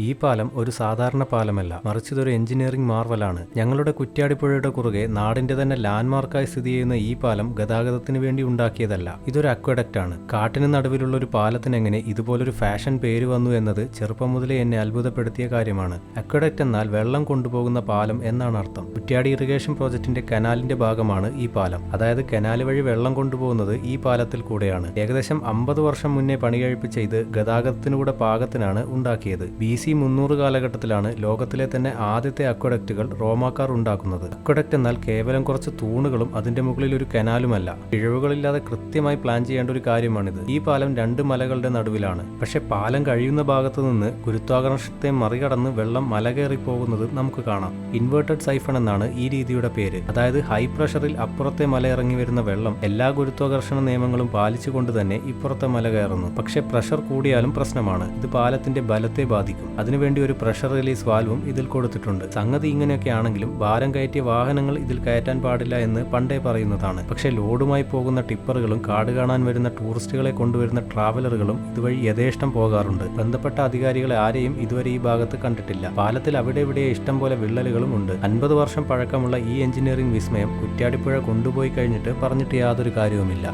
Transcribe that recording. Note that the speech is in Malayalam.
ഈ പാലം ഒരു സാധാരണ പാലമല്ല. മറിച്ച് ഇതൊരു എഞ്ചിനീയറിംഗ് മാർവലാണ്. ഞങ്ങളുടെ കുറ്റ്യാടിപ്പുഴയുടെ കുറുകെ നാടിന്റെ തന്നെ ലാൻഡ്മാർക്കായി സ്ഥിതി ചെയ്യുന്ന ഈ പാലം ഗതാഗതത്തിന് വേണ്ടി ഉണ്ടാക്കിയതല്ല. ഇതൊരു അക്വഡക്റ്റ് ആണ് കാട്ടിന് നടുവിലുള്ള ഒരു പാലത്തിന് എങ്ങനെ ഇതുപോലൊരു ഫാഷൻ പേര് വന്നു എന്നത് ചെറുപ്പം മുതലേ എന്നെ അത്ഭുതപ്പെടുത്തിയ കാര്യമാണ്. അക്വഡക്റ്റ് എന്നാൽ വെള്ളം കൊണ്ടുപോകുന്ന പാലം എന്നാണ് അർത്ഥം. കുറ്റ്യാടി ഇറിഗേഷൻ പ്രോജക്റ്റിന്റെ കനാലിന്റെ ഭാഗമാണ് ഈ പാലം. അതായത് കനാല് വഴി വെള്ളം കൊണ്ടുപോകുന്നത് ഈ പാലത്തിൽ കൂടെയാണ്. ഏകദേശം അമ്പത് വർഷം മുന്നേ പണി കഴിപ്പിച്ച ഇത് ഗതാഗതത്തിനൂടെ പാകത്തിനാണ് ഉണ്ടാക്കിയത്. ബി സി മുന്നൂറ് കാലഘട്ടത്തിലാണ് ലോകത്തിലെ തന്നെ ആദ്യത്തെ അക്വഡക്റ്റുകൾ റോമാക്കാർ ഉണ്ടാക്കുന്നത്. അക്വഡക്റ്റ് എന്നാൽ കേവലം കുറച്ച് തൂണുകളും അതിന്റെ മുകളിൽ ഒരു കനാലുമല്ല. പിഴവുകളില്ലാതെ കൃത്യമായി പ്ലാൻ ചെയ്യേണ്ട ഒരു കാര്യമാണിത്. ഈ പാലം രണ്ട് മലകളുടെ നടുവിലാണ്. പക്ഷെ പാലം കഴിയുന്ന ഭാഗത്തു നിന്ന് ഗുരുത്വാകർഷണത്തെ മറികടന്ന് വെള്ളം മല കയറി പോകുന്നത് നമുക്ക് കാണാം. ഇൻവേർട്ടഡ് സൈഫൺ എന്നാണ് ഈ രീതിയുടെ പേര്. അതായത് ഹൈ പ്രഷറിൽ അപ്പുറത്തെ മല ഇറങ്ങി വരുന്ന വെള്ളം എല്ലാ ഗുരുത്വാകർഷണ നിയമങ്ങളും പാലിച്ചുകൊണ്ട് തന്നെ ഇപ്പുറത്തെ മല കയറുന്നു. പക്ഷേ പ്രഷർ കൂടിയാലും പ്രശ്നമാണ്. ഇത് പാലത്തിന്റെ ബലത്തെ ബാധിക്കും. അതിനുവേണ്ടി ഒരു പ്രഷർ റിലീസ് വാൽവും ഇതിൽ കൊടുത്തിട്ടുണ്ട്. സംഗതി ഇങ്ങനെയൊക്കെ ആണെങ്കിലും ഭാരം കയറ്റിയ വാഹനങ്ങൾ ഇതിൽ കയറ്റാൻ പാടില്ല എന്ന് പണ്ടേ പറയുന്നതാണ്. പക്ഷേ ലോഡുമായി പോകുന്ന ടിപ്പറുകളും കാട് കാണാൻ വരുന്ന ടൂറിസ്റ്റുകളെ കൊണ്ടുവരുന്ന ട്രാവലറുകളും ഇതുവഴി യഥേഷ്ടം പോകാറുണ്ട്. ബന്ധപ്പെട്ട അധികാരികളെ ആരെയും ഇതുവരെ ഈ ഭാഗത്ത് കണ്ടിട്ടില്ല. പാലത്തിൽ അവിടെ ഇവിടെ ഇഷ്ടം പോലെ വിള്ളലുകളും ഉണ്ട്. അൻപത് വർഷം പഴക്കമുള്ള ഈ എഞ്ചിനീയറിംഗ് വിസ്മയം കുറ്റ്യാടിപ്പുഴ കൊണ്ടുപോയി കഴിഞ്ഞിട്ട് പറഞ്ഞിട്ട് യാതൊരു കാര്യവുമില്ല.